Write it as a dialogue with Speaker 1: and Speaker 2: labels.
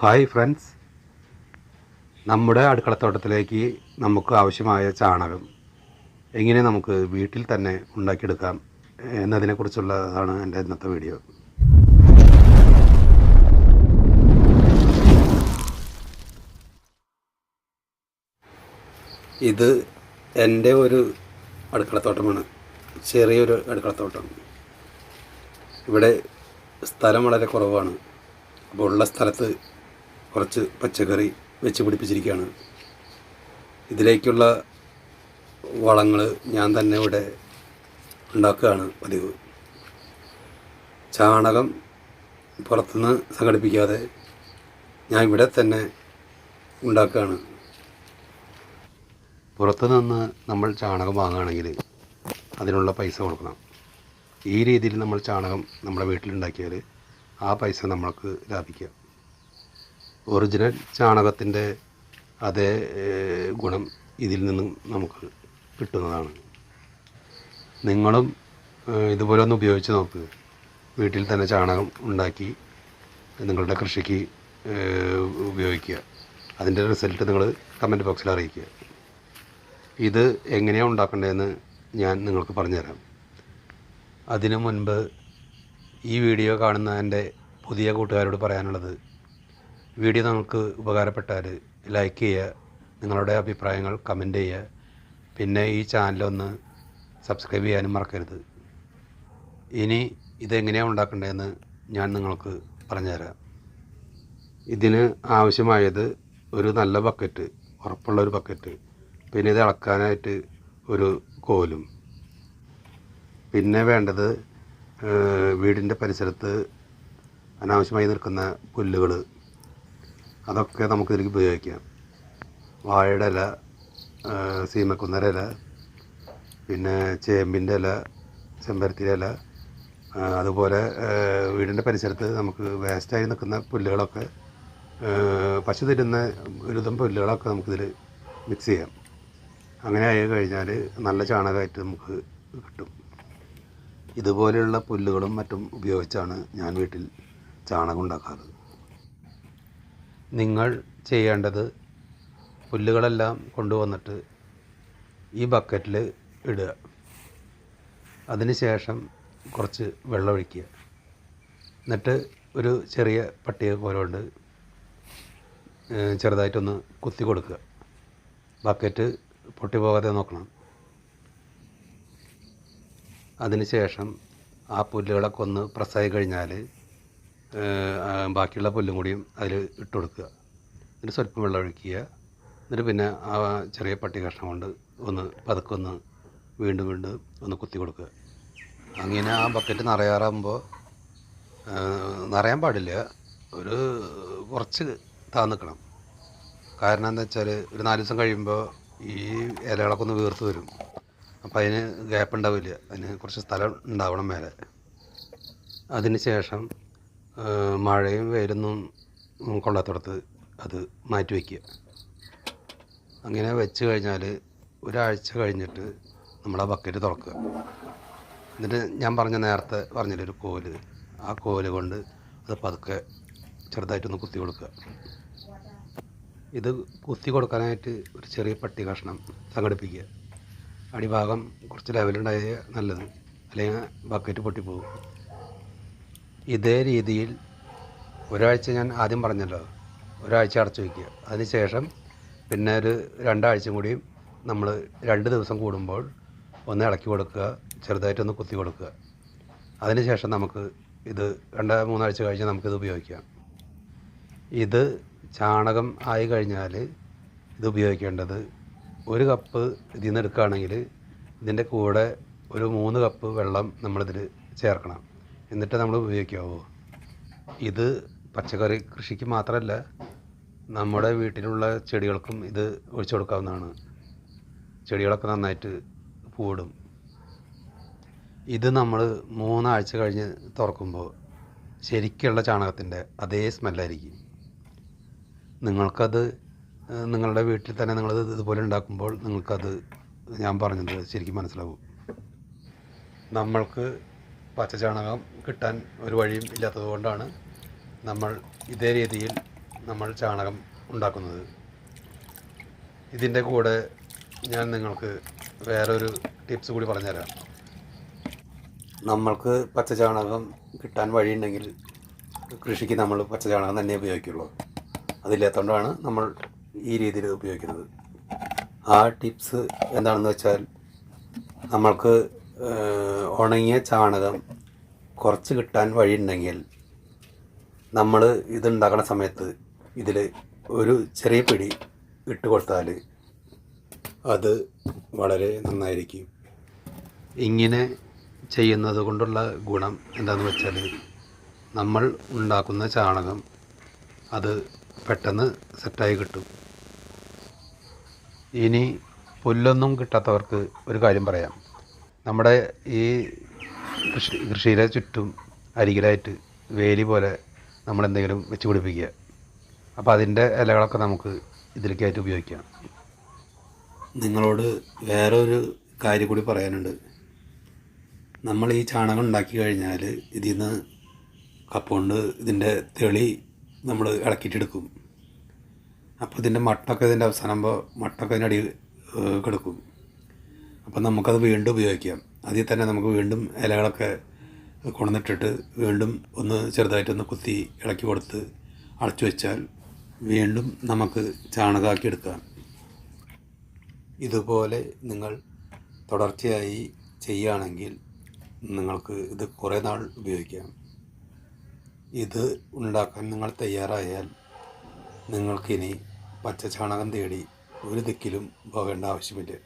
Speaker 1: Hi friends. നമ്മുടെ അടുക്കളത്തോട്ടത്തിലേക്ക് നമുക്ക് ആവശ്യമായ ചാണകം എങ്ങനെ നമുക്ക് വീട്ടിൽ തന്നെ ഉണ്ടാക്കിയെടുക്കാം എന്നതിനെക്കുറിച്ചുള്ളതാണ് എന്റെ ഇന്നത്തെ വീഡിയോ. ഇത് എന്റെ ഒരു അടുക്കളത്തോട്ടമാണ്. ചെറിയൊരു അടുക്കളത്തോട്ടം. ഇവിടെ സ്ഥലം വളരെ കുറവാണ്. അപ്പോൾ ഉള്ള സ്ഥലത്ത് കുറച്ച് പച്ചക്കറി വെച്ച് പിടിപ്പിച്ചിരിക്കുകയാണ്. ഇതിലേക്കുള്ള വളങ്ങൾ ഞാൻ തന്നെ ഇവിടെ ഉണ്ടാക്കുകയാണ് പതിവ്. ചാണകം പുറത്തുനിന്ന് സംഘടിപ്പിക്കാതെ ഞാൻ ഇവിടെ തന്നെ ഉണ്ടാക്കുകയാണ്. പുറത്തു നിന്ന് നമ്മൾ ചാണകം വാങ്ങുകയാണെങ്കിൽ അതിനുള്ള പൈസ കൊടുക്കണം. ഈ രീതിയിൽ നമ്മൾ ചാണകം നമ്മുടെ വീട്ടിലുണ്ടാക്കിയാൽ ആ പൈസ നമ്മൾക്ക് ലാഭിക്കാം. ഒറിജിനൽ ചാണകത്തിന്റെ അതേ ഗുണം ഇതിൽ നിന്നും നമുക്ക് കിട്ടുന്നതാണ്. നിങ്ങളും ഇതുപോലെ ഒന്ന് ഉപയോഗിച്ച് നോക്ക്. വീട്ടിൽ തന്നെ ചാണകം ഉണ്ടാക്കി നിങ്ങളുടെ കൃഷിക്ക് ഉപയോഗിക്കുക. അതിന്റെ റിസൾട്ട് നിങ്ങൾ കമന്റ് ബോക്സിൽ അറിയിക്കുക. ഇത് എങ്ങനെയാണ് ഉണ്ടാക്കേണ്ടതെന്ന് ഞാൻ നിങ്ങൾക്ക് പറഞ്ഞുതരാം. അതിനു മുൻപ് ഈ വീഡിയോ കാണുന്ന എന്റെ പുതിയ കൂട്ടുകാരോട് പറയാനുള്ളത് വീഡിയോ നിങ്ങൾക്ക് ഉപകാരപ്പെട്ടാൽ ലൈക്ക് ചെയ്യുക നിങ്ങളുടെ അഭിപ്രായങ്ങൾ കമന്റ് ചെയ്യുക. പിന്നെ ഈ ചാനലൊന്ന് സബ്സ്ക്രൈബ് ചെയ്യാനും മറക്കരുത്. ഇനി ഇതെങ്ങനെയാണ് ഉണ്ടാക്കേണ്ടതെന്ന് ഞാൻ നിങ്ങൾക്ക് പറഞ്ഞുതരാം. ഇതിന് ആവശ്യമായത് ഒരു നല്ല ബക്കറ്റ് ഉറപ്പുള്ള ഒരു ബക്കറ്റ് പിന്നെ ഇത് ഇളക്കാനായിട്ട് ഒരു കോലും. പിന്നെ വേണ്ടത് വീടിന്റെ പരിസരത്ത് അനാവശ്യമായി നിൽക്കുന്ന പുല്ലുകൾ അതൊക്കെ നമുക്കിതിലേക്ക് ഉപയോഗിക്കാം. വാഴയുടെ ഇല സീമക്കുന്നര ഇല പിന്നെ ചേമ്പിന്റെ ഇല ചെമ്പരത്തിയുടെ ഇല അതുപോലെ വീടിന്റെ പരിസരത്ത് നമുക്ക് വേസ്റ്റായി നിൽക്കുന്ന പുല്ലുകളൊക്കെ പശു തരുന്ന ഒരുതം പുല്ലുകളൊക്കെ നമുക്കിതിൽ മിക്സ് ചെയ്യാം. അങ്ങനെ ആയി കഴിഞ്ഞാൽ നല്ല ചാണകമായിട്ട് നമുക്ക് കിട്ടും. ഇതുപോലെയുള്ള പുല്ലുകളും മറ്റും ഉപയോഗിച്ചാണ് ഞാൻ വീട്ടിൽ ചാണകം ഉണ്ടാക്കാറ്. നിങ്ങൾ ചെയ്യേണ്ടത് പുല്ലുകളെല്ലാം കൊണ്ടുവന്നിട്ട് ഈ ബക്കറ്റിൽ ഇടുക. അതിനുശേഷം കുറച്ച് വെള്ളമൊഴിക്കുക എന്നിട്ട് ഒരു ചെറിയ പട്ടിക പോലെ കൊണ്ട് ചെറുതായിട്ടൊന്ന് കുത്തി കൊടുക്കുക. ബക്കറ്റ് പൊട്ടി പോകാതെ നോക്കണം അതിനുശേഷം ആ പുല്ലുകളൊക്കെ ഒന്ന് പ്രസ്സായി കഴിഞ്ഞാൽ ബാക്കിയുള്ള പുല്ലും കൂടിയും അതിൽ ഇട്ട് കൊടുക്കുക. എന്നിട്ട് സ്വല്പം വെള്ളം ഒഴിക്കുക. എന്നിട്ട് പിന്നെ ആ ചെറിയ പട്ടി കഷ്ണം കൊണ്ട് ഒന്ന് പതുക്കെ ഒന്ന് വീണ്ടും വീണ്ടും ഒന്ന് കുത്തി കൊടുക്കുക. അങ്ങനെ ആ ബക്കറ്റ് നിറയാറാകുമ്പോൾ നിറയാൻ പാടില്ല. ഒരു കുറച്ച് താന്നിക്കണം കാരണം എന്താ വെച്ചാൽ ഒരു നാല് ദിവസം കഴിയുമ്പോൾ ഈ ഇലകളൊക്കെ ഒന്ന് വീർത്ത് വരും. അപ്പോൾ അതിന് ഗ്യാപ്പ് ഉണ്ടാവില്ല. അതിന് കുറച്ച് സ്ഥലം ഉണ്ടാവണം മേലെ. അതിന് ശേഷം മഴയും വെയിലൊന്നും കൊള്ളാത്തടത്ത് അത് മാറ്റി വയ്ക്കുക. അങ്ങനെ വെച്ച് കഴിഞ്ഞാൽ ഒരാഴ്ച കഴിഞ്ഞിട്ട് നമ്മൾ ആ ബക്കറ്റ് തുറക്കുക. എന്നിട്ട് ഞാൻ പറഞ്ഞ നേരത്തെ പറഞ്ഞൊരു കോൽ. ആ കോൽ കൊണ്ട് അത് പതുക്കെ ചെറുതായിട്ടൊന്ന് കുത്തി കൊടുക്കുക. ഇത് കുത്തി കൊടുക്കാനായിട്ട് ഒരു ചെറിയ പട്ടി കഷ്ണം സംഘടിപ്പിക്കുക. അടിഭാഗം കുറച്ച് ലെവലുണ്ടായ നല്ലത്. അല്ലെങ്കിൽ ബക്കറ്റ് പൊട്ടിപ്പോകും. ഇതേ രീതിയിൽ ഒരാഴ്ച ഞാൻ ആദ്യം പറഞ്ഞല്ലോ ഒരാഴ്ച അടച്ചു വയ്ക്കുക. അതിനുശേഷം പിന്നെ ഒരു രണ്ടാഴ്ച കൂടി നമ്മൾ രണ്ട് ദിവസം കൂടുമ്പോൾ ഒന്ന് ഇളക്കി കൊടുക്കുക ചെറുതായിട്ടൊന്ന് കുത്തി കൊടുക്കുക. അതിനുശേഷം നമുക്ക് ഇത് രണ്ട് മൂന്നാഴ്ച കഴിഞ്ഞ് നമുക്കിത് ഉപയോഗിക്കാം. ഇത് ചാണകം ആയി കഴിഞ്ഞാൽ ഇത് ഉപയോഗിക്കേണ്ടത് ഒരു കപ്പ് ഇതിൽ നിന്ന് എടുക്കുകയാണെങ്കിൽ ഇതിന്റെ കൂടെ ഒരു മൂന്ന് കപ്പ് വെള്ളം നമ്മളിതിൽ ചേർക്കണം. എന്നിട്ട് നമ്മൾ ഉപയോഗിക്കാവൂ ഇത് പച്ചക്കറി കൃഷിക്ക് മാത്രമല്ല നമ്മുടെ വീട്ടിലുള്ള ചെടികൾക്കും ഇത് ഒഴിച്ചു കൊടുക്കാവുന്നതാണ്. ചെടികളൊക്കെ നന്നായിട്ട് പൂവിടും. ഇത് നമ്മൾ മൂന്നാഴ്ച കഴിഞ്ഞ് തുറക്കുമ്പോൾ ശരിക്കുള്ള ചാണകത്തിന്റെ അതേ സ്മെല്ലായിരിക്കും. നിങ്ങൾക്കത് നിങ്ങളുടെ വീട്ടിൽ തന്നെ നിങ്ങളത് ഇതുപോലെ ഉണ്ടാക്കുമ്പോൾ നിങ്ങൾക്കത് ഞാൻ പറഞ്ഞത് ശരിക്കും മനസ്സിലാവും. നമ്മൾക്ക് പച്ചചാണകം കിട്ടാൻ ഒരു വഴിയും ഇല്ലാത്തത് കൊണ്ടാണ് നമ്മൾ ഇതേ രീതിയിൽ നമ്മൾ ചാണകം ഉണ്ടാക്കുന്നത്. ഇതിന്റെ കൂടെ ഞാൻ നിങ്ങൾക്ക് വേറൊരു ടിപ്സ് കൂടി പറഞ്ഞുതരാം. നമ്മൾക്ക് പച്ച ചാണകം കിട്ടാൻ വഴിയുണ്ടെങ്കിൽ കൃഷിക്ക് നമ്മൾ പച്ച ചാണകം തന്നെ ഉപയോഗിക്കുള്ളൂ. അതില്ലാത്തതുകൊണ്ടാണ് നമ്മൾ ഈ രീതിയിൽ ഉപയോഗിക്കുന്നത്. ആ ടിപ്സ് എന്താണെന്ന് വെച്ചാൽ നമ്മൾക്ക് ഉണങ്ങിയ ചാണകം കുറച്ച് കിട്ടാൻ വഴിയുണ്ടെങ്കിൽ നമ്മൾ ഇതുണ്ടാക്കുന്ന സമയത്ത് ഇതിൽ ഒരു ചെറിയ പിടി ഇട്ട് കൊടുത്താൽ അത് വളരെ നന്നായിരിക്കും. ഇങ്ങനെ ചെയ്യുന്നത് കൊണ്ടുള്ള ഗുണം എന്താണെന്ന് വെച്ചാൽ നമ്മൾ ഉണ്ടാക്കുന്ന ചാണകം അത് പെട്ടെന്ന് സെറ്റായി കിട്ടും. ഇനി പുല്ലൊന്നും കിട്ടാത്തവർക്ക് ഒരു കാര്യം പറയാം. നമ്മുടെ ഈ കൃഷി കൃഷിയുടെ ചുറ്റും അരികിലായിട്ട് വേലി പോലെ നമ്മൾ എന്തെങ്കിലും വെച്ച് പിടിപ്പിക്കുക. അപ്പോൾ അതിന്റെ ഇലകളൊക്കെ നമുക്ക് ഇതിലേക്കായിട്ട് ഉപയോഗിക്കാം. നിങ്ങളോട് വേറെ ഒരു കാര്യം കൂടി പറയാനുണ്ട്. നമ്മൾ ഈ ചാണകം ഉണ്ടാക്കി കഴിഞ്ഞാൽ ഇതിൽ നിന്ന് കപ്പുകൊണ്ട് ഇതിന്റെ തെളി നമ്മൾ ഇളക്കിയിട്ടെടുക്കും. അപ്പോൾ ഇതിന്റെ മട്ടൊക്കെ ഇതിന്റെ അവസാനമാകുമ്പോൾ മട്ടൊക്കെ അതിന്റെ അടി കിടക്കും. അപ്പോൾ നമുക്കത് വീണ്ടും ഉപയോഗിക്കാം. അതിൽ തന്നെ നമുക്ക് വീണ്ടും ഇലകളൊക്കെ കൊണ്ടുവന്നിട്ടിട്ട് വീണ്ടും ഒന്ന് ചെറുതായിട്ടൊന്ന് കുത്തി ഇളക്കി കൊടുത്ത് അടച്ചു വെച്ചാൽ വീണ്ടും നമുക്ക് ചാണകമാക്കി എടുക്കാം. ഇതുപോലെ നിങ്ങൾ തുടർച്ചയായി ചെയ്യുകയാണെങ്കിൽ നിങ്ങൾക്ക് ഇത് കുറേ നാൾ ഉപയോഗിക്കാം. ഇത് ഉണ്ടാക്കാൻ നിങ്ങൾ തയ്യാറായാൽ നിങ്ങൾക്കിനി പച്ച ചാണകം തേടി ഒരു ദിക്കിലും പോകേണ്ട ആവശ്യമില്ല.